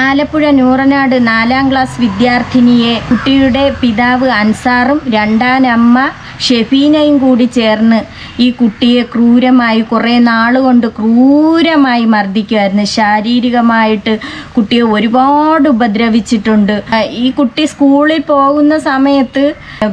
ആലപ്പുഴ നൂറനാട് നാലാം ക്ലാസ് വിദ്യാർത്ഥിനിയെ കുട്ടിയുടെ പിതാവ് അൻസാറും രണ്ടാനമ്മ ഷെഫീനയും കൂടി ചേർന്ന് ഈ കുട്ടിയെ ക്രൂരമായി കുറേ നാളുകൊണ്ട് ക്രൂരമായി മർദ്ദിക്കുമായിരുന്നു ശാരീരികമായിട്ട് കുട്ടിയെ ഒരുപാട് ഉപദ്രവിച്ചിട്ടുണ്ട്. ഈ കുട്ടി സ്കൂളിൽ പോകുന്ന സമയത്ത്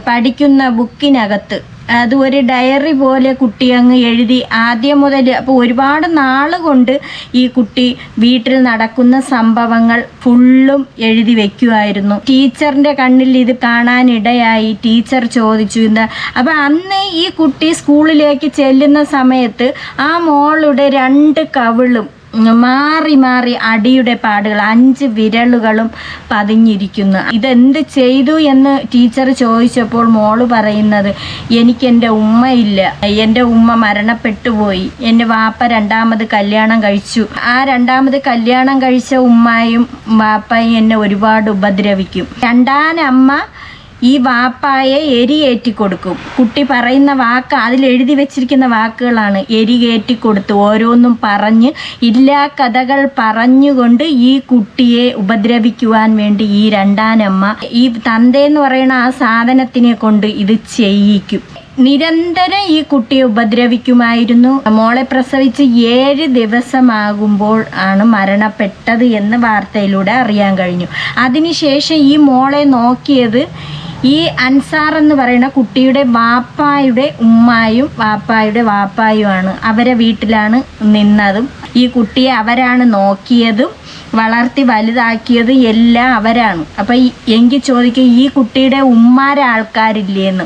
പഠിക്കുന്ന ബുക്കിനകത്ത് അത് ഒരു ഡയറി പോലെ കുട്ടി അങ്ങ് എഴുതി ആദ്യം മുതൽ അപ്പോൾ ഒരുപാട് നാൾ കൊണ്ട് ഈ കുട്ടി വീട്ടിൽ നടക്കുന്ന സംഭവങ്ങൾ ഫുള്ളും എഴുതി വെക്കുമായിരുന്നു ടീച്ചറിന്റെ കണ്ണിൽ ഇത് കാണാനിടയായി. ടീച്ചർ ചോദിച്ചു ഇന്ന് അപ്പം അന്ന് ഈ കുട്ടി സ്കൂളിലേക്ക് ചെല്ലുന്ന സമയത്ത് ആ മോളുടെ രണ്ട് കവിളും മാറി മാറി അടിയുടെ പാടുകൾ അഞ്ച് വിരലുകളും പതിഞ്ഞിരിക്കുന്നു. ഇതെന്ത് ചെയ്തു എന്ന് ടീച്ചർ ചോദിച്ചപ്പോൾ മോൾ പറയുന്നത് എനിക്ക് എന്റെ ഉമ്മയില്ല. എന്റെ ഉമ്മ മരണപ്പെട്ടു പോയി. എന്റെ വാപ്പ രണ്ടാമത് കല്യാണം കഴിച്ചു. ആ രണ്ടാമത് കല്യാണം കഴിച്ച ഉമ്മായും വാപ്പയും എന്നെ ഒരുപാട് ഉപദ്രവിക്കും. രണ്ടാനമ്മ ഈ വാപ്പായെ എരിയേറ്റി കൊടുക്കും. കുട്ടി പറയുന്ന വാക്ക് അതിൽ എഴുതി വെച്ചിരിക്കുന്ന വാക്കുകളാണ്. എരികേറ്റി കൊടുത്ത് ഓരോന്നും പറഞ്ഞ് ഇല്ലാ കഥകൾ പറഞ്ഞുകൊണ്ട് ഈ കുട്ടിയെ ഉപദ്രവിക്കുവാൻ വേണ്ടി ഈ രണ്ടാനമ്മ ഈ തന്തയെന്ന് പറയുന്ന ആ സാധനത്തിനെ കൊണ്ട് ഇത് ചെയ്യിക്കും. നിരന്തരം ഈ കുട്ടിയെ ഉപദ്രവിക്കുമായിരുന്നു. മോളെ പ്രസവിച്ച് ഏഴ് ദിവസമാകുമ്പോൾ ആണ് മരണപ്പെട്ടത് എന്ന് വാർത്തയിലൂടെ അറിയാൻ കഴിഞ്ഞു. അതിനുശേഷം ഈ മോളെ നോക്കിയത് ഈ അൻസാർ എന്ന് പറയുന്ന കുട്ടിയുടെ വാപ്പായുടെ ഉമ്മായും വാപ്പായുടെ വാപ്പായുമാണ്. അവരെ വീട്ടിലാണ് നിന്നതും ഈ കുട്ടിയെ അവരാണ് നോക്കിയതും വളർത്തി വലുതാക്കിയതും എല്ലാം അവരാണ്. അപ്പം എങ്കിൽ ചോദിക്കും ഈ കുട്ടിയുടെ ഉമ്മാരെ ആൾക്കാരില്ലേന്ന്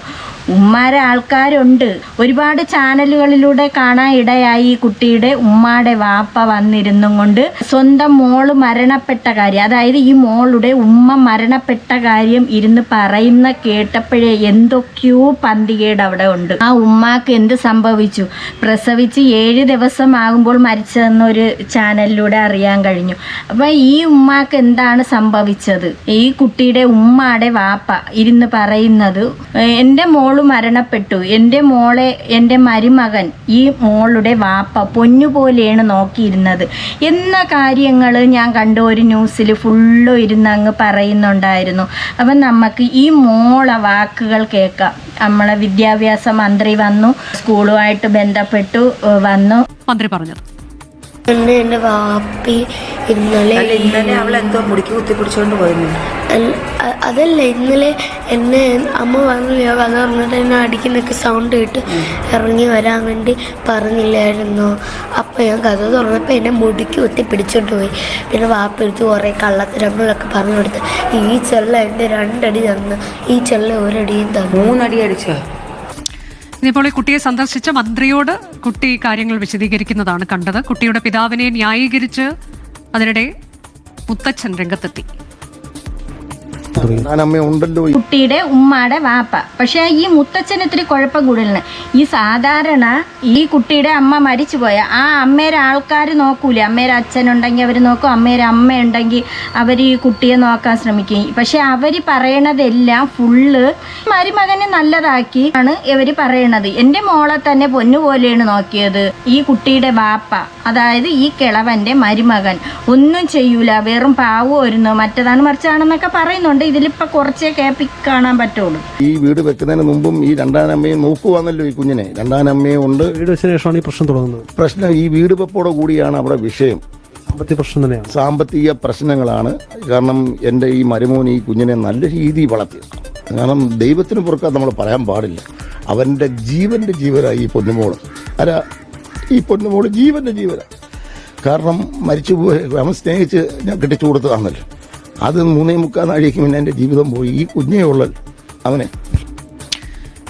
ഉമ്മാരെ ആൾക്കാരുണ്ട്. ഒരുപാട് ചാനലുകളിലൂടെ കാണാൻ ഇടയായി ഈ കുട്ടിയുടെ ഉമ്മാടെ വാപ്പ വന്നിരുന്നും കൊണ്ട് സ്വന്തം മോൾ മരണപ്പെട്ട കാര്യം അതായത് ഈ മോളുടെ ഉമ്മ മരണപ്പെട്ട കാര്യം ഇരുന്ന് പറയുന്ന കേട്ടപ്പോഴേ എന്തൊക്കെയോ പന്തികേട് അവിടെ ഉണ്ട്. ആ ഉമ്മാക്ക് എന്ത് സംഭവിച്ചു? പ്രസവിച്ച് ഏഴ് ദിവസം ആകുമ്പോൾ മരിച്ചതെന്നൊരു ചാനലിലൂടെ അറിയാൻ കഴിഞ്ഞു. അപ്പം ഈ ഉമ്മാക്ക് എന്താണ് സംഭവിച്ചത്? ഈ കുട്ടിയുടെ ഉമ്മാടെ വാപ്പ ഇരുന്ന് പറയുന്നത് എന്റെ എന്റെ മോൾ മരണപ്പെട്ടു. എന്റെ മോളെ എന്റെ മരുമകൻ ഈ മോളുടെ വാപ്പ പൊന്നുപോലെയാണ് നോക്കിയിരുന്നത്. എന്ന കാര്യങ്ങൾ ഞാൻ കണ്ട ഒരു ന്യൂസിൽ ഫുള്ളും ഇരുന്ന് അങ്ങ് പറയുന്നുണ്ടായിരുന്നു. അപ്പം നമുക്ക് ഈ മോളെ വാക്കുകൾ കേൾക്കാം. നമ്മളെ വിദ്യാഭ്യാസ മന്ത്രി വന്നു സ്കൂളുമായിട്ട് ബന്ധപ്പെട്ടു വന്നു. മന്ത്രി പറഞ്ഞത് എന്നെ എന്റെ വാപ്പി ഇന്നലെ ഇന്നലെ അവൾ എന്തോ മുടിക്ക് കുത്തി പിടിച്ചോണ്ട് പോയിരുന്നു. അതല്ല ഇന്നലെ എന്നെ അമ്മ പറഞ്ഞില്ല കഥ പറഞ്ഞിട്ട് എന്നെ അടിക്കുന്നൊക്കെ സൗണ്ട് കേട്ട് ഇറങ്ങി വരാൻ വേണ്ടി പറഞ്ഞില്ലായിരുന്നു? അപ്പം ഞാൻ കഥ തുറന്നപ്പോൾ എന്നെ മുടിക്ക് കുത്തി പിടിച്ചോണ്ട് പോയി. പിന്നെ വാപ്പെടുത്ത് കുറേ കള്ളത്തരങ്ങളൊക്കെ പറഞ്ഞു കൊടുത്ത് ഈ ചെള്ള എന്റെ രണ്ടടി തന്നു ഈ ചെള്ള ഒരടിയും തന്നു. മൂന്നടി അടിച്ചോ? ഇനിയിപ്പോൾ ഈ കുട്ടിയെ സന്ദർശിച്ച മന്ത്രിയോട് കുട്ടി കാര്യങ്ങൾ വിശദീകരിക്കുന്നതാണ് കണ്ടത്. കുട്ടിയുടെ പിതാവിനെ ന്യായീകരിച്ച് അതിനിടെ മുത്തച്ഛൻ രംഗത്തെത്തി. ഉണ്ടല്ലോ. കുട്ടിയുടെ ഉമ്മാടെ വാപ്പ. പക്ഷേ ഈ മുത്തച്ഛന് ഇത്തിരി കുഴപ്പം കൂടുതലാണ്. ഈ സാധാരണ ഈ കുട്ടിയുടെ അമ്മ മരിച്ചു പോയ ആ അമ്മേരെ ആൾക്കാർ നോക്കൂല? അമ്മേരെ അച്ഛനുണ്ടെങ്കിൽ അവർ നോക്കും. അമ്മേരെ അമ്മ ഉണ്ടെങ്കിൽ അവർ ഈ കുട്ടിയെ നോക്കാൻ ശ്രമിക്കും. പക്ഷെ അവർ പറയണതെല്ലാം ഫുള്ള് മരുമകനെ നല്ലതാക്കി ആണ് ഇവർ പറയണത്. എന്റെ മോളെ തന്നെ പൊന്നുപോലെയാണ് നോക്കിയത് ഈ കുട്ടിയുടെ വാപ്പ. അതായത് ഈ കിളവന്റെ മരുമകൻ. ഒന്നും ചെയ്യൂല. വെറും പാവുമായിരുന്നു മറ്റതാണ് മറിച്ചാണെന്നൊക്കെ പറയുന്നുണ്ട്. ഇതിലിപ്പോൾ കുറച്ചേ കേപ്പി കാണാൻ പറ്റുള്ളൂ. ഈ വീട് വെക്കുന്നതിന് മുമ്പും ഈ രണ്ടാനമ്മയെ നോക്കുവാന്നല്ലോ ഈ കുഞ്ഞിനെ. രണ്ടാനമ്മയും ഉണ്ട്. വീട് വെച്ചതിന് ശേഷമാണ് ഈ പ്രശ്നം തുടങ്ങുന്നത്. പ്രശ്നം ഈ വീട് വെപ്പോടെ കൂടിയാണ് അവിടെ വിഷയം. സാമ്പത്തിക പ്രശ്നം തന്നെയാണ്. സാമ്പത്തിക പ്രശ്നങ്ങളാണ്. കാരണം എന്റെ ഈ മരുമോൻ ഈ കുഞ്ഞിനെ നല്ല രീതിയിൽ വളർത്തി കാരണം ദൈവത്തിന് പുറക്കാൻ നമ്മൾ പറയാൻ പാടില്ല. അവന്റെ ജീവന്റെ ജീവനായി ഈ പൊന്നുമോൾ. അല്ല ഈ പൊന്നുമോൾ ജീവന്റെ ജീവനാണ് കാരണം മരിച്ചു പോയി അവൻ സ്നേഹിച്ച് ഞാൻ കെട്ടിച്ചു കൊടുത്തതാണല്ലോ. അത് മൂന്നേ മുക്കാൽ നാഴിക്ക് പിന്നെ എന്റെ ജീവിതം പോയി. ഈ കുഞ്ഞേ ഉള്ളൽ അവനെ.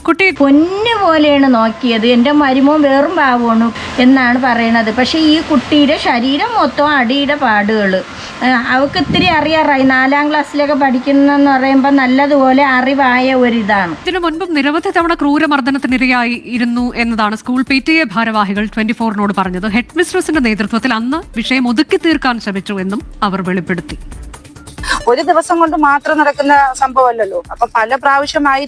കുട്ടി പൊന്നു പോലെയാണ് നോക്കിയത്. എന്റെ മരുമോൻ വേറും പാവണു എന്നാണ് പറയണത്. പക്ഷേ ഈ കുട്ടിയുടെ ശരീരം മൊത്തം അടിയുടെ പാടുകൾ അവൾക്ക് ഇത്തിരി അറിയാറായി. നാലാം ക്ലാസ്സിലൊക്കെ പഠിക്കുന്നെന്ന് പറയുമ്പോൾ നല്ലതുപോലെ അറിവായ ഒരിതാണ്. ഇതിനു മുൻപും നിരവധി തവണ ക്രൂരമർദ്ദനത്തിനിരയായി ഇരുന്നു എന്നതാണ് സ്കൂൾ പി ടി എ ഭാരവാഹികൾ ട്വന്റി ഫോറിനോട് പറഞ്ഞത്. ഹെഡ് മിസ്ട്രസിന്റെ നേതൃത്വത്തിൽ അന്ന് വിഷയം ഒതുക്കി തീർക്കാൻ ശ്രമിച്ചു എന്നും അവർ വെളിപ്പെടുത്തി. ഒരു ദിവസം കൊണ്ട് മാത്രം നടക്കുന്ന സംഭവമല്ലല്ലോ. അപ്പൊ പല പ്രാവശ്യമായി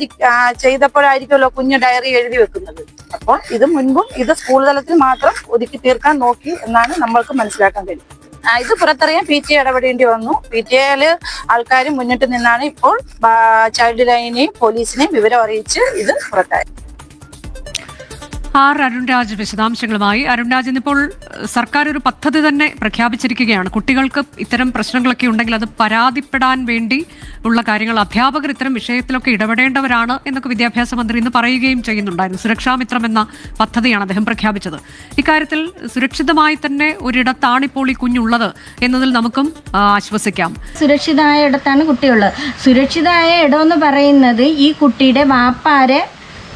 ചെയ്തപ്പോഴായിരിക്കുമല്ലോ കുഞ്ഞ് ഡയറി എഴുതി വെക്കുന്നത്. അപ്പോൾ ഇത് മുൻപും ഇത് സ്കൂൾ തലത്തിൽ മാത്രം ഒതുക്കി തീർക്കാൻ നോക്കി എന്നാണ് നമ്മൾക്ക് മനസ്സിലാക്കാൻ കഴിയും ഇത് പുറത്തറിയാൻ പി ടി എ ഇടപെടേണ്ടി വന്നു. പി ടി എയിൽ ആൾക്കാർ മുന്നിട്ട് നിന്നാണ് ഇപ്പോൾ ചൈൽഡ് ലൈനെയും പോലീസിനെയും വിവരം അറിയിച്ച് ഇത് പുറത്തായി ആർ അരുൺരാജ് വിശദാംശങ്ങളുമായി. അരുൺരാജ് ഇന്നിപ്പോൾ സർക്കാർ ഒരു പദ്ധതി തന്നെ പ്രഖ്യാപിച്ചിരിക്കുകയാണ്. കുട്ടികൾക്ക് ഇത്തരം പ്രശ്നങ്ങളൊക്കെ ഉണ്ടെങ്കിൽ അത് പരാതിപ്പെടാൻ വേണ്ടി ഉള്ള കാര്യങ്ങൾ അധ്യാപകർ ഇത്തരം വിഷയത്തിലൊക്കെ ഇടപെടേണ്ടവരാണ് എന്നൊക്കെ വിദ്യാഭ്യാസ മന്ത്രി ഇന്ന് പറയുകയും ചെയ്യുന്നുണ്ടായിരുന്നു. സുരക്ഷാമിത്രം എന്ന പദ്ധതിയാണ് അദ്ദേഹം പ്രഖ്യാപിച്ചത്. ഇക്കാര്യത്തിൽ സുരക്ഷിതമായി തന്നെ ഒരിടത്താണ് ഇപ്പോൾ ഈ കുഞ്ഞുള്ളത് എന്നതിൽ നമുക്കും ആശ്വസിക്കാം. സുരക്ഷിതമായ ഇടത്താണ് കുട്ടിയുള്ളത്. സുരക്ഷിതമായ ഇടമെന്ന് പറയുന്നത് ഈ കുട്ടിയുടെ വാപ്പാരെ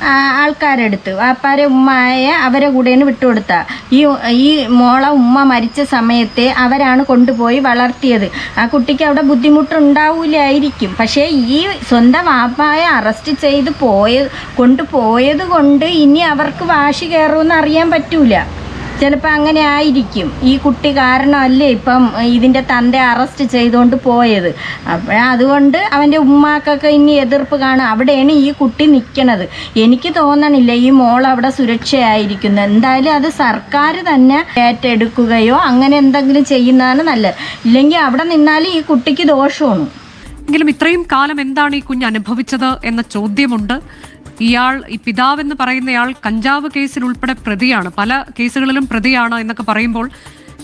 ആൾക്കാരെടുത്ത്. വാപ്പാരെ ഉമ്മായ അവരെ കൂടെയാണ് വിട്ടുകൊടുത്ത. ഈ ഈ മോളെ ഉമ്മ മരിച്ച സമയത്തെ അവരാണ് കൊണ്ടുപോയി വളർത്തിയത്. ആ കുട്ടിക്ക് അവിടെ ബുദ്ധിമുട്ടുണ്ടാവില്ലായിരിക്കും പക്ഷേ ഈ സ്വന്തം വാപ്പായ അറസ്റ്റ് ചെയ്ത് പോയ കൊണ്ടുപോയത് കൊണ്ട് ഇനി അവർക്ക് വാശി കയറുമെന്ന് അറിയാൻ പറ്റൂല. ചിലപ്പോൾ അങ്ങനെ ആയിരിക്കും. ഈ കുട്ടി കാരണമല്ലേ ഇപ്പം ഇതിന്റെ തന്ത അറസ്റ്റ് ചെയ്തുകൊണ്ട് പോയത്. അപ്പോൾ അതുകൊണ്ട് അവന്റെ ഉമ്മാക്കൊക്കെ ഇനി എതിർപ്പ് കാണും. അവിടെയാണ് ഈ കുട്ടി നിൽക്കണത് എനിക്ക് തോന്നണില്ല ഈ മോൾ അവിടെ സുരക്ഷയായിരിക്കുന്നത് എന്തായാലും അത് സർക്കാർ തന്നെ ഏറ്റെടുക്കുകയോ അങ്ങനെ എന്തെങ്കിലും ചെയ്യുന്നതാണ് നല്ലത്. ഇല്ലെങ്കിൽ അവിടെ നിന്നാൽ ഈ കുട്ടിക്ക് ദോഷമാണ്. എങ്കിലും ഇത്രയും കാലം എന്താണ് ഈ കുഞ്ഞ് അനുഭവിച്ചത് എന്ന ചോദ്യമുണ്ട്. ഇയാൾ ഈ പിതാവെന്ന് പറയുന്നയാൾ കഞ്ചാവ് കേസിൽ ഉൾപ്പെടെ പ്രതിയാണ്. പല കേസുകളിലും പ്രതിയാണ് എന്നൊക്കെ പറയുമ്പോൾ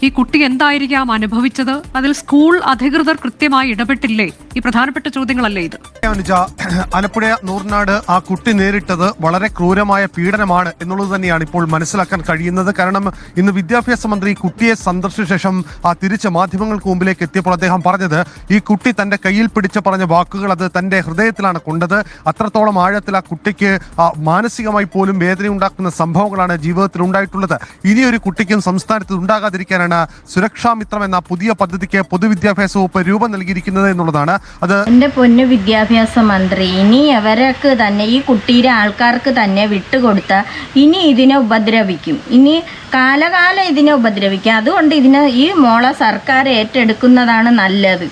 ഈ കുട്ടി എന്തായിരിക്കാം അനുഭവിച്ചത്? അതിൽ സ്കൂൾ അധികൃതർ കൃത്യമായി ഇടപെട്ടില്ലേ? ഈ പ്രധാനപ്പെട്ട ചോദ്യങ്ങളല്ലേ ഇത്. ആലപ്പുഴ നൂർനാട് ആ കുട്ടി നേരിട്ടത് വളരെ ക്രൂരമായ പീഡനമാണ് എന്നുള്ളത് തന്നെയാണ് ഇപ്പോൾ മനസ്സിലാക്കാൻ കഴിയുന്നത്. കാരണം ഇന്ന് വിദ്യാഭ്യാസ മന്ത്രി കുട്ടിയെ സന്ദർശിച്ച ശേഷം ആ തിരിച്ച് മാധ്യമങ്ങൾക്ക് മുമ്പിലേക്ക് എത്തിയപ്പോൾ അദ്ദേഹം പറഞ്ഞത് ഈ കുട്ടി തന്റെ കയ്യിൽ പിടിച്ച് പറഞ്ഞ വാക്കുകൾ അത് തന്റെ ഹൃദയത്തിലാണ് കൊണ്ടത്. അത്രത്തോളം ആഴത്തിൽ ആ കുട്ടിക്ക് മാനസികമായി പോലും വേദന ഉണ്ടാക്കുന്ന സംഭവങ്ങളാണ് ജീവിതത്തിൽ ഉണ്ടായിട്ടുള്ളത് ഇനിയൊരു കുട്ടിക്കും സംസ്ഥാനത്ത് ഉണ്ടാകാതിരിക്കാനാണ് സുരക്ഷാമിത്രം എന്ന പുതിയ പദ്ധതിക്ക് പൊതുവിദ്യാഭ്യാസ വകുപ്പ് രൂപം നൽകിയിരിക്കുന്നത് എന്നുള്ളതാണ്. അത് എന്റെ പൊന്നു വിദ്യാഭ്യാസ മന്ത്രി ഇനി അവർക്ക് തന്നെ ഈ കുട്ടിയുടെ ആൾക്കാർക്ക് തന്നെ വിട്ടുകൊടുത്ത ഇനി ഇതിനെ ഉപദ്രവിക്കും. ഇനി കാലകാലം ഇതിനെ ഉപദ്രവിക്കും. അതുകൊണ്ട് ഇതിനെ ഈ മോളെ സർക്കാർ ഏറ്റെടുക്കുന്നതാണ് നല്ലത്.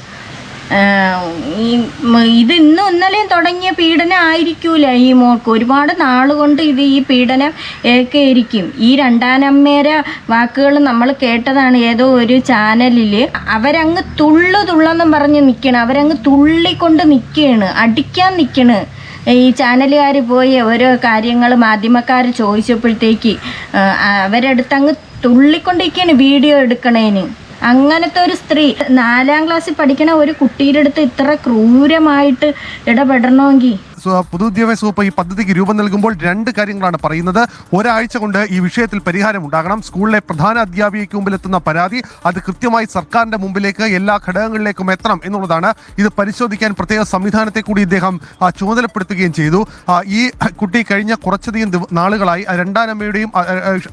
ഇത് ഇന്നും ഇന്നലെയും തുടങ്ങിയ പീഡനം ആയിരിക്കൂല ഈ മോൾക്ക്. ഒരുപാട് നാൾ കൊണ്ട് ഇത് ഈ പീഡനം ഏക്കേയിരിക്കും ഈ രണ്ടാനമ്മേരെ വാക്കുകൾ നമ്മൾ കേട്ടതാണ് ഏതോ ഒരു ചാനലിൽ അവരങ്ങ് തുള്ളു തുള്ളെന്നും പറഞ്ഞ് നിൽക്കണം അവരങ്ങ് തുള്ളിക്കൊണ്ട് നിൽക്കുകയാണ് അടിക്കാൻ നിൽക്കണ് ഈ ചാനലുകാർ പോയി ഓരോ കാര്യങ്ങൾ മാധ്യമക്കാർ ചോദിച്ചപ്പോഴത്തേക്ക് അവരെടുത്ത് അങ്ങ് തുള്ളിക്കൊണ്ടിരിക്കുകയാണ് വീഡിയോ എടുക്കണേന്. അങ്ങനത്തെ ഒരു സ്ത്രീ നാലാം ക്ലാസ്സിൽ പഠിക്കണ ഒരു കുട്ടിയുടെ അടുത്ത് ഇത്ര ക്രൂരമായിട്ട് ഇടപെടണമെങ്കിൽ പൊതുവിദ്യാഭ്യാസ വകുപ്പ് ഈ പദ്ധതിക്ക് രൂപം നൽകുമ്പോൾ രണ്ട് കാര്യങ്ങളാണ് പറയുന്നത്. ഒരാഴ്ച കൊണ്ട് ഈ വിഷയത്തിൽ പരിഹാരം ഉണ്ടാകണം. സ്കൂളിലെ പ്രധാന അധ്യാപികയ്ക്ക് മുമ്പിൽ എത്തുന്ന പരാതി അത് കൃത്യമായി സർക്കാരിന്റെ മുമ്പിലേക്ക് എല്ലാ ഘടകങ്ങളിലേക്കും എത്തണം എന്നുള്ളതാണ്. ഇത് പരിശോധിക്കാൻ പ്രത്യേക സംവിധാനത്തെ കൂടി ഇദ്ദേഹം ചുമതലപ്പെടുത്തുകയും ചെയ്തു. ഈ കുട്ടി കഴിഞ്ഞ കുറച്ചധികം നാളുകളായി രണ്ടാനമ്മയുടെയും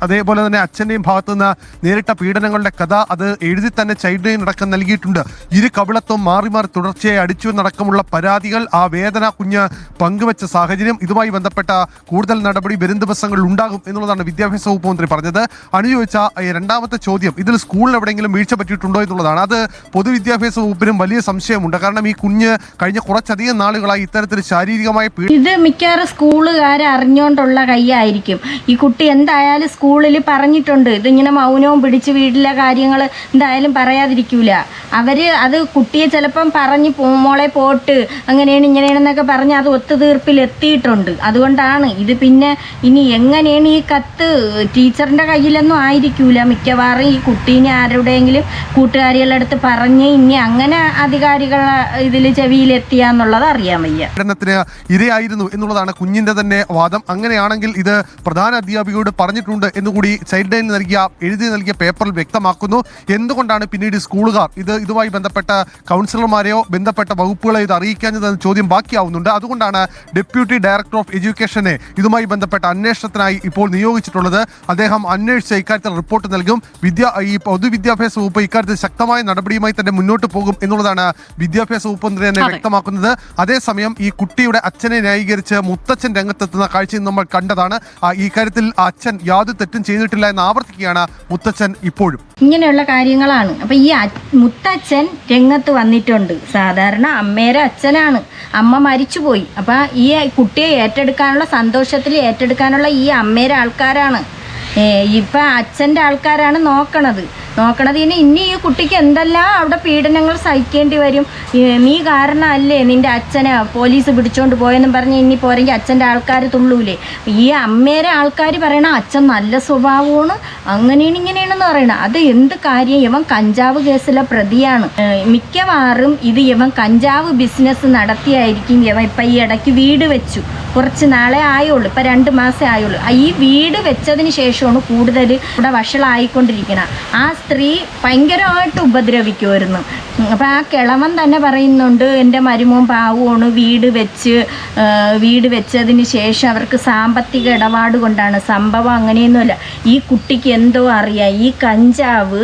അതേപോലെ തന്നെ അച്ഛന്റെയും ഭാഗത്തു നിന്ന് നേരിട്ട പീഡനങ്ങളുടെ കഥ അത് എഴുതി തന്നെ ചൈൽഡ് ലൈൻ അടക്കം നൽകിയിട്ടുണ്ട്. ഇരു കവിളത്വം മാറി മാറി തുടർച്ചയായി അടിച്ചു എന്നടക്കമുള്ള പരാതികൾ ആ വേദന കുഞ്ഞ് പങ്കുവച്ച സാഹചര്യം ഇതുമായി ബന്ധപ്പെട്ട കൂടുതൽ നടപടി വരും ദിവസങ്ങളിൽ ഉണ്ടാകും എന്നുള്ളതാണ് വിദ്യാഭ്യാസ വകുപ്പ് മന്ത്രി പറഞ്ഞത്. അനുചോദിച്ച രണ്ടാമത്തെ ചോദ്യം ഇതിൽ സ്കൂളിൽ എവിടെയെങ്കിലും വീഴ്ച പറ്റിയിട്ടുണ്ടോ എന്നുള്ളതാണ്. അത് പൊതുവിദ്യാഭ്യാസ വകുപ്പിനും വലിയ സംശയമുണ്ട്. കാരണം ഈ കുഞ്ഞ് കഴിഞ്ഞ കുറച്ചധികം നാളുകളായി ഇത്തരത്തിൽ ശാരീരികമായ ഇത് മിക്കവാറും സ്കൂളുകാർ അറിഞ്ഞുകൊണ്ടുള്ള കൈയായിരിക്കും ഈ കുട്ടി എന്തായാലും സ്കൂളിൽ പറഞ്ഞിട്ടുണ്ട്. ഇതിങ്ങനെ മൗനവും പിടിച്ച് വീട്ടിലെ കാര്യങ്ങൾ എന്തായാലും പറയാതിരിക്കൂല. അവർ അത് കുട്ടിയെ ചിലപ്പം പറഞ്ഞ് പോ- മോളെ പോട്ട് അങ്ങനെയാണ് ഇങ്ങനെയാണെന്നൊക്കെ പറഞ്ഞ് അത് ഒത്തുതീർപ്പിൽ എത്തിയിട്ടുണ്ട്. അതുകൊണ്ടാണ് ഇത് പിന്നെ ഇനി എങ്ങനെയാണ് ഈ കത്ത് ടീച്ചറിന്റെ കയ്യിലൊന്നും ആയിരിക്കൂല. മിക്കവാറും ഈ കുട്ടീനെ ആരുടെയെങ്കിലും കൂട്ടുകാരികളുടെ അടുത്ത് പറഞ്ഞ് ഇനി അങ്ങനെ അധികാരികൾ ഇതിൽ ചെവിയിലെത്തിയാന്നുള്ളത് അറിയാൻ വയ്യ. പീഡനത്തിന് ഇരയായിരുന്നു എന്നുള്ളതാണ് കുഞ്ഞിന്റെ തന്നെ വാദം. അങ്ങനെയാണെങ്കിൽ ഇത് പ്രധാന അധ്യാപികയോട് പറഞ്ഞിട്ടുണ്ട് എന്നുകൂടി ചൈൽഡ് ലൈൻ നൽകിയ എഴുതി നൽകിയ പേപ്പറിൽ വ്യക്തമാക്കുന്നു. എന്തുകൊണ്ടാണ് പിന്നീട് സ്കൂളുകാർ ഇത് ഇതുമായി ബന്ധപ്പെട്ട കൗൺസിലർമാരെയോ ബന്ധപ്പെട്ട വകുപ്പുകളെയോ ഇത് അറിയിക്കാഞ്ഞതെന്ന ചോദ്യം ബാക്കിയാവുന്നുണ്ട്. അതുകൊണ്ടാണ് ഡെപ്യൂട്ടി ഡയറക്ടർ ഓഫ് എഡ്യൂക്കേഷനെ ഇതുമായി ബന്ധപ്പെട്ട അന്വേഷണത്തിനായി ഇപ്പോൾ നിയോഗിച്ചിട്ടുള്ളത്. അദ്ദേഹം അന്വേഷിച്ച് ഇക്കാര്യത്തിൽ റിപ്പോർട്ട് നൽകും. വിദ്യ ഈ പൊതുവിദ്യാഭ്യാസ വകുപ്പ് ഇക്കാര്യത്തിൽ ശക്തമായ നടപടിയുമായി തന്നെ മുന്നോട്ട് പോകും എന്നുള്ളതാണ് വിദ്യാഭ്യാസ വകുപ്പ് മന്ത്രി തന്നെ വ്യക്തമാക്കുന്നത്. അതേസമയം ഈ കുട്ടിയുടെ അച്ഛനെ ന്യായീകരിച്ച് മുത്തച്ഛൻ രംഗത്തെത്തുന്ന കാഴ്ചയും നമ്മൾ കണ്ടതാണ്. ഈ കാര്യത്തിൽ അച്ഛൻ യാതൊരു തെറ്റും ചെയ്തിട്ടില്ല എന്ന് ആവർത്തിക്കുകയാണ് മുത്തച്ഛൻ ഇപ്പോഴും. ഇങ്ങനെയുള്ള കാര്യങ്ങളാണ്. അപ്പം ഈ മുത്തച്ഛൻ രംഗത്ത് വന്നിട്ടുണ്ട്. സാധാരണ അമ്മേരെ അച്ഛനാണ്. അമ്മ മരിച്ചുപോയി. അപ്പം ഈ കുട്ടിയെ ഏറ്റെടുക്കാനുള്ള സന്തോഷത്തിൽ ഏറ്റെടുക്കാനുള്ള ഈ അമ്മേരെ ആൾക്കാരാണ്. ഇപ്പം അച്ഛന്റെ ആൾക്കാരാണ് നോക്കണത്. നോക്കണത് ഇനി ഇനി ഈ കുട്ടിക്ക് എന്തെല്ലാം അവിടെ പീഡനങ്ങൾ സഹിക്കേണ്ടി വരും? നീ കാരണമല്ലേ നിന്റെ അച്ഛനെ പോലീസ് പിടിച്ചോണ്ട് പോയെന്നും പറഞ്ഞ് ഇനി പോരെങ്കിൽ അച്ഛന്റെ ആൾക്കാർ തുള്ളൂലേ? ഈ അമ്മേരെ ആൾക്കാർ പറയണ അച്ഛൻ നല്ല സ്വഭാവമാണ് അങ്ങനെയാണ് ഇങ്ങനെയാണെന്ന് പറയണം. അത് എന്ത് കാര്യം? ഇവൻ കഞ്ചാവ് കേസിലെ പ്രതിയാണ്. മിക്കവാറും ഇത് ഇവൻ കഞ്ചാവ് ബിസിനസ് നടത്തിയായിരിക്കും ഇവൻ ഇപ്പം ഈ ഇടയ്ക്ക് വീട് വെച്ചു. കുറച്ച് നാളെ ആയുള്ളൂ. ഇപ്പം രണ്ട് മാസമേ ആയുള്ളൂ. ഈ വീട് വെച്ചതിന് ശേഷമാണ് കൂടുതൽ ഇവിടെ വഷളായിക്കൊണ്ടിരിക്കണം. ആ സ്ത്രീ ഭയങ്കരമായിട്ട് ഉപദ്രവിക്കുമായിരുന്നു അപ്പം ആ കിളവൻ തന്നെ പറയുന്നുണ്ട് എന്റെ മരുമോൻ പാവമാണ്. വീട് വെച്ച് വീട് വെച്ചതിന് ശേഷം അവർക്ക് സാമ്പത്തിക ഇടപാട് കൊണ്ടാണ്. സംഭവം അങ്ങനെയൊന്നുമല്ല. ഈ കുട്ടിക്ക് എന്തോ അറിയാം. ഈ കഞ്ചാവ്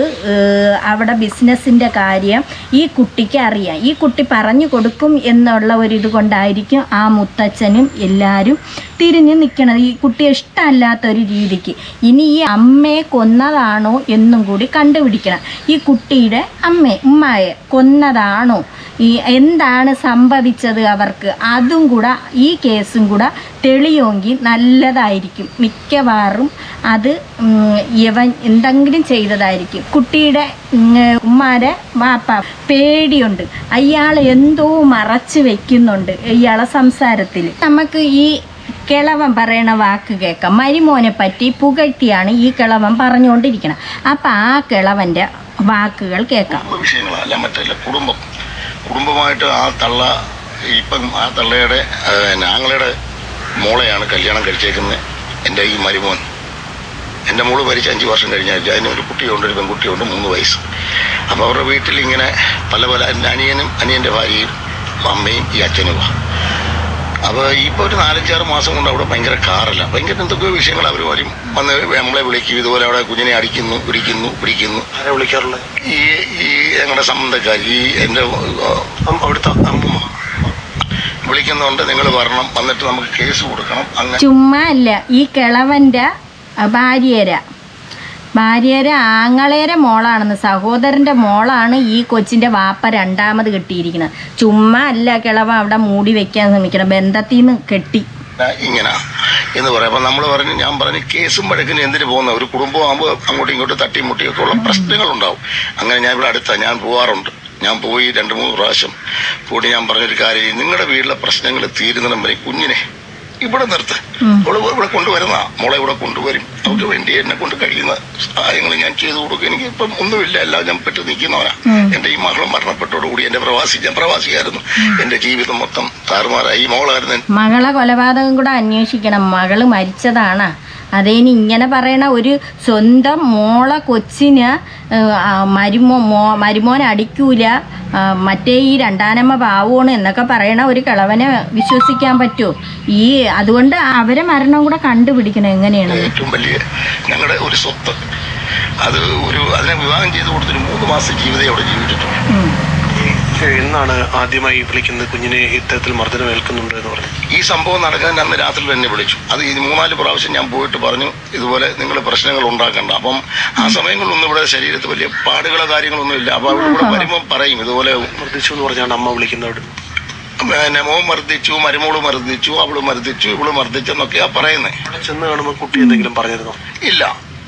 അവിടെ ബിസിനസ്സിന്റെ കാര്യം ഈ കുട്ടിക്ക് അറിയാം. ഈ കുട്ടി പറഞ്ഞു കൊടുക്കും എന്നുള്ള ഒരിത് കൊണ്ടായിരിക്കും ആ മുത്തച്ഛനും എല്ലാവരും തിരിഞ്ഞ് നിൽക്കണത് ഈ കുട്ടിയെ ഇഷ്ടമല്ലാത്ത ഒരു രീതിക്ക്. ഇനി ഈ അമ്മയെ കൊന്നതാണോ എന്നും കൂടി കണ്ടുപിടിക്കണം. ഈ കുട്ടിയുടെ അമ്മയെ ഉമ്മയെ കൊന്നതാണോ? ഈ എന്താണ് സംഭവിച്ചത് അവർക്ക്? അതും കൂടെ ഈ കേസും കൂടെ തെളിയുമെങ്കിൽ നല്ലതായിരിക്കും. മിക്കവാറും അത് യവൻ എന്തെങ്കിലും ചെയ്തതായിരിക്കും. കുട്ടിയുടെ ഉമ്മാരെ വാപ്പ പേടിയുണ്ട്. അയാൾ എന്തോ മറച്ചു വെക്കുന്നുണ്ട് ഇയാളെ സംസാരത്തിൽ നമുക്ക് ഈ കിളവൻ പറയണ വാക്ക് കേൾക്കാം. മരിമോനെ പറ്റി പുകഴ്ത്തിയാണ് ഈ കിളവൻ പറഞ്ഞുകൊണ്ടിരിക്കണം അപ്പം ആ കിളവന്റെ വാക്കുകൾ കേൾക്കാം. വിഷയങ്ങളല്ല മറ്റല്ല കുടുംബം. കുടുംബമായിട്ട് ആ തള്ള ഇപ്പം ആ തള്ളയുടെ ഞങ്ങളുടെ മോളെയാണ് കല്യാണം കഴിച്ചേക്കുന്നത്. എന്റെ ഈ മരുമോൻ. എന്റെ മോൾ മരിച്ച് അഞ്ച് വർഷം കഴിഞ്ഞാൽ അതിന് ഒരു കുട്ടിയുണ്ട് ഒരു പെൺകുട്ടിയുണ്ട് മൂന്ന് വയസ്സ്. അപ്പോൾ അവരുടെ വീട്ടിൽ ഇങ്ങനെ പല പല എന്റെ അനിയനും അനിയന്റെ ഭാര്യയും അമ്മയും ഈ അച്ഛനുമാണ് അപ്പോൾ ഇപ്പോൾ ഒരു നാലഞ്ചാറ് മാസം കൊണ്ട് അവിടെ ഭയങ്കര കാറല്ല. ഭയങ്കര എന്തൊക്കെയോ വിഷയങ്ങൾ അവർ വരും വന്ന് നമ്മളെ വിളിക്കും. ഇതുപോലെ അവിടെ കുഞ്ഞിനെ അടിക്കുന്നു പിടിക്കുന്നു പിടിക്കുന്നു. ആരെ വിളിക്കാറുള്ളത്? ഈ ഈ ഞങ്ങളുടെ സംബന്ധക്കാർ ഈ എന്റെ അവിടുത്തെ അമ്മൂമ്മ. വിളിക്കുന്നുണ്ട് നിങ്ങൾ വരണം. വന്നിട്ട് നമുക്ക് കേസ് കൊടുക്കണം. അങ്ങനെ ചുമ്മാ അല്ല ഈ കിളവന്റെ ഭാര്യര ഭാര്യര ആങ്ങളേരെ മോളാണെന്ന് സഹോദരന്റെ മോളാണ് ഈ കൊച്ചിന്റെ വാപ്പ രണ്ടാമത് കെട്ടിയിരിക്കുന്നത്. ചുമ്മാ അല്ല കിളവ അവിടെ മൂടി വെക്കാൻ ശ്രമിക്കണം. ബന്ധത്തിൽ നിന്ന് കെട്ടി ഇങ്ങനെ. എന്ന് പറയാം നമ്മൾ പറഞ്ഞു ഞാൻ പറഞ്ഞു കേസും വഴക്കിന് എന്തിനു പോകുന്ന? ഒരു കുടുംബമാകുമ്പോൾ അങ്ങോട്ടും ഇങ്ങോട്ടും തട്ടിമുട്ടിയൊക്കെ ഉള്ള പ്രശ്നങ്ങളുണ്ടാവും. അങ്ങനെ ഞാൻ ഇവിടെ അടുത്ത ഞാൻ പോവാറുണ്ട്. ഞാൻ പോയി രണ്ട് മൂന്ന് പ്രാവശ്യം പോയിട്ട് ഞാൻ പറഞ്ഞൊരു കാര്യം നിങ്ങളുടെ വീട്ടിലെ പ്രശ്നങ്ങൾ തീരുന്നിടം വരെ കുഞ്ഞിനെ ഇവിടെ നിർത്ത്. അവൾ ഇവിടെ കൊണ്ടുവരുന്ന. മോളെ ഇവിടെ കൊണ്ടുവരും. അവർക്ക് വേണ്ടി എന്നെ കൊണ്ട് കഴിയുന്ന സഹായങ്ങൾ ഞാൻ ചെയ്തു കൊടുക്കും. എനിക്ക് ഇപ്പം ഒന്നുമില്ല. എല്ലാം ഞാൻ പെട്ട് നിൽക്കുന്നവനാ. എന്റെ ഈ മകളും മരണപ്പെട്ടോടുകൂടി എന്റെ പ്രവാസി ഞാൻ പ്രവാസിയായിരുന്നു. എന്റെ ജീവിതം മൊത്തം താറുമാറായി. മോളായിരുന്നു മകളെ കൊലപാതകം കൂടെ അന്വേഷിക്കണം. മകൾ മരിച്ചതാണ്. അതേനി ഇങ്ങനെ പറയണ ഒരു സ്വന്തം മോളെ കൊച്ചിന് മരുമോ മോ മരുമോനെ അടിക്കൂല മറ്റേ ഈ രണ്ടാനമ്മ പാവമാണ് എന്നൊക്കെ പറയണ ഒരു കിളവനെ വിശ്വസിക്കാൻ പറ്റുമോ ഈ അതുകൊണ്ട് അവരെ മരണം കൂടെ കണ്ടുപിടിക്കണം എങ്ങനെയാണ് ഏറ്റവും വലിയ ഞങ്ങളുടെ ഒരു സ്വത്ത്. അത് ഒരു അതിനെ വിവാഹം ചെയ്ത് കൊടുത്തൊരു മൂന്ന് മാസം ജീവിതം അവിടെ ജീവിച്ചിട്ടുണ്ട് എന്നാണ് ആദ്യമായി വിളിക്കുന്നത് കുഞ്ഞിനെ ഇത്തരത്തിൽ മർദ്ദനം ഏൽക്കുന്നുണ്ട് എന്ന് പറഞ്ഞു ഈ സംഭവം നടക്കാൻ അന്ന് രാത്രി തന്നെ വിളിച്ചു. അത് ഈ മൂന്നാൽ പ്രാവശ്യം ഞാൻ പോയിട്ട് പറഞ്ഞു ഇതുപോലെ നിങ്ങൾ പ്രശ്നങ്ങൾ ഉണ്ടാക്കണ്ട. അപ്പം ആ സമയങ്ങളിലൊന്നും ഇവിടെ ശരീരത്തിൽ വലിയ പാടുകളോ കാര്യങ്ങളൊന്നും ഇല്ല. അപ്പൊ അവിടെ ഇവിടെ വരുമ്പോൾ പറയും ഇതുപോലെ മർദ്ദിച്ചു എന്ന് പറഞ്ഞാണ് അമ്മ വിളിക്കുന്നത് പിന്നെ മോൻ മർദ്ദിച്ചു മരുമോൾ മർദ്ദിച്ചു അവൾ മർദ്ദിച്ചു ഇവൾ മർദ്ദിച്ചെന്നൊക്കെയാ പറയുന്നത് ചെന്ന് കാണുമ്പോൾ കുട്ടി എന്തെങ്കിലും പറഞ്ഞിരുന്നോ? ഇല്ല.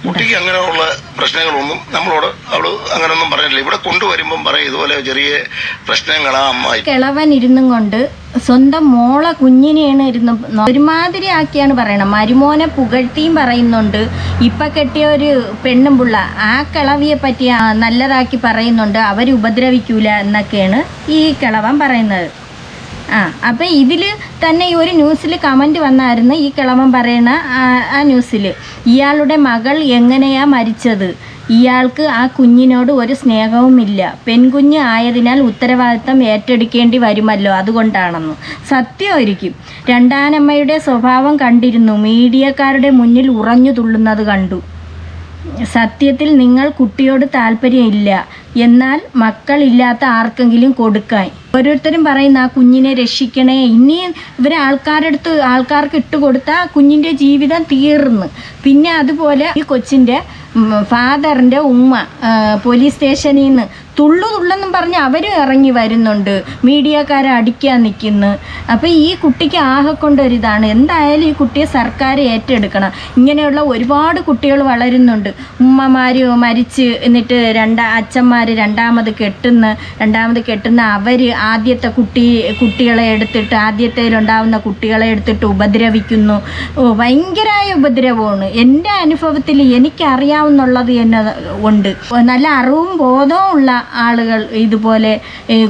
കുട്ടിക്ക് അങ്ങനെയുള്ള പ്രശ്നങ്ങളൊന്നും നമ്മളോട് അവൾ അങ്ങനെയൊന്നും പറഞ്ഞിട്ടില്ല. ഇവിടെ കൊണ്ടുവരുമ്പം പറയും ഇതുപോലെ ചെറിയ പ്രശ്നങ്ങളാ അമ്മായി കിളവൻ ഇരുന്നും കൊണ്ട് സ്വന്തം മോളെ കുഞ്ഞിനെയാണ് ഇരുന്ന് ഒരുമാതിരി ആക്കിയാണ് പറയണം. മരുമോനെ പുകഴ്ത്തിയും പറയുന്നുണ്ട്. ഇപ്പൊ കെട്ടിയ ഒരു പെണ്ണും പുള്ള ആ കിളവിയെ പറ്റി നല്ലതാക്കി പറയുന്നുണ്ട്. അവർ ഉപദ്രവിക്കൂല എന്നൊക്കെയാണ് ഈ കിളവൻ പറയുന്നത്. ആ അപ്പം ഇതിൽ തന്നെ ഈ ഒരു ന്യൂസിൽ കമന്റ് വന്നായിരുന്നു. ഈ കിളവൻ പറയണ ആ- ന്യൂസിൽ ഇയാളുടെ മകൾ എങ്ങനെയാ മരിച്ചത്? ഇയാൾക്ക് ആ കുഞ്ഞിനോട് ഒരു സ്നേഹവുമില്ല. പെൺകുഞ്ഞ് ആയതിനാൽ ഉത്തരവാദിത്തം ഏറ്റെടുക്കേണ്ടി വരുമല്ലോ അതുകൊണ്ടാണെന്ന്. സത്യമായിരിക്കും രണ്ടാനമ്മയുടെ സ്വഭാവം കണ്ടിരുന്നു. മീഡിയക്കാരുടെ മുന്നിൽ ഉറഞ്ഞു തുള്ളുന്നത് കണ്ടു. സത്യത്തിൽ നിങ്ങൾ കുട്ടിയോട് താല്പര്യമില്ല. എന്നാൽ മക്കളില്ലാത്ത ആർക്കെങ്കിലും കൊടുക്കാൻ. ഓരോരുത്തരും പറയുന്ന ആ കുഞ്ഞിനെ രക്ഷിക്കണേ. ഇനി ഇവരെ ആൾക്കാരുടെ അടുത്ത് ആൾക്കാർക്ക് ഇട്ടുകൊടുത്താൽ കുഞ്ഞിന്റെ ജീവിതം തീർന്ന്. പിന്നെ അതുപോലെ ഈ കൊച്ചിന്റെ ഫാദറിന്റെ ഉമ്മ പോലീസ് സ്റ്റേഷനിൽ നിന്ന് തുള്ളു തുള്ളെന്നും പറഞ്ഞ് അവരും ഇറങ്ങി വരുന്നുണ്ട്. മീഡിയക്കാരെ അടിക്കാൻ നിൽക്കുന്നു അപ്പോൾ ഈ കുട്ടിക്ക് ആകെ കൊണ്ടൊരിതാണ്. എന്തായാലും ഈ കുട്ടിയെ സർക്കാർ ഏറ്റെടുക്കണം. ഇങ്ങനെയുള്ള ഒരുപാട് കുട്ടികൾ വളരുന്നുണ്ട്. ഉമ്മമാർ മരിച്ച് എന്നിട്ട് രണ്ടാ അച്ഛന്മാർ രണ്ടാമത് കെട്ടുന്ന രണ്ടാമത് കെട്ടുന്ന അവർ ആദ്യത്തെ കുട്ടി കുട്ടികളെ എടുത്തിട്ട് ആദ്യത്തേലുണ്ടാവുന്ന കുട്ടികളെ എടുത്തിട്ട് ഉപദ്രവിക്കുന്നു. ഭയങ്കരമായ ഉപദ്രവമാണ്. എന്റെ അനുഭവത്തിൽ എനിക്കറിയാവുന്നുള്ളത് എന്നെ ഉണ്ട്. നല്ല അറിവും ബോധവും ഉള്ള ആളുകൾ ഇതുപോലെ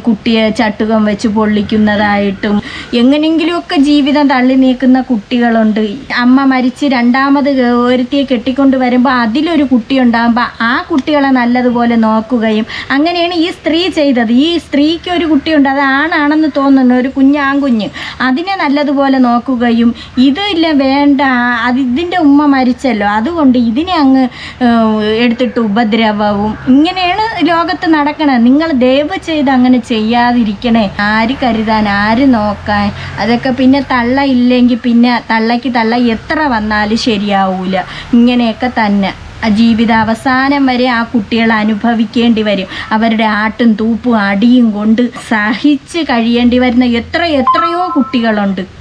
കുട്ടിയെ ചട്ടുകം വെച്ച് പൊള്ളിക്കുന്നതായിട്ടും എങ്ങനെയെങ്കിലുമൊക്കെ ജീവിതം തള്ളി നീക്കുന്ന കുട്ടികളുണ്ട്. അമ്മ മരിച്ച് രണ്ടാമത് ഒരുത്തിയെ കെട്ടിക്കൊണ്ട് വരുമ്പോൾ അതിലൊരു കുട്ടി ഉണ്ടാകുമ്പോൾ ആ കുട്ടികളെ നല്ലതുപോലെ നോക്കുകയും അങ്ങനെയാണ് ഈ സ്ത്രീ ചെയ്തത്. ഈ സ്ത്രീക്ക് ഒരു കുട്ടിയുണ്ട് അത് ആണാണെന്ന് തോന്നുന്നു ഒരു കുഞ്ഞാങ്കുഞ്ഞ്. അതിനെ നല്ലതുപോലെ നോക്കുകയും ഇതില്ല വേണ്ട അത് ഇതിന്റെ ഉമ്മ മരിച്ചല്ലോ. അതുകൊണ്ട് ഇതിനെ അങ്ങ് എടുത്തിട്ട് ഉപദ്രവവും ഇങ്ങനെയാണ് ലോകത്ത് നടക്കണത് നിങ്ങൾ ദയവ് ചെയ്ത് അങ്ങനെ ചെയ്യാതിരിക്കണേ. ആര് കരുതാൻ ആര് നോക്കാൻ. അതൊക്കെ പിന്നെ തള്ള ഇല്ലെങ്കിൽ പിന്നെ തള്ളയ്ക്ക് തള്ള എത്ര വന്നാലും ശരിയാവൂല. ഇങ്ങനെയൊക്കെ തന്നെ. ജീവിത അവസാനം വരെ ആ കുട്ടികൾ അനുഭവിക്കേണ്ടി വരും. അവരുടെ ആട്ടും തൂപ്പും അടിയും കൊണ്ട് സഹിച്ച് കഴിയേണ്ടി വരുന്ന എത്ര എത്രയോ കുട്ടികളുണ്ട്.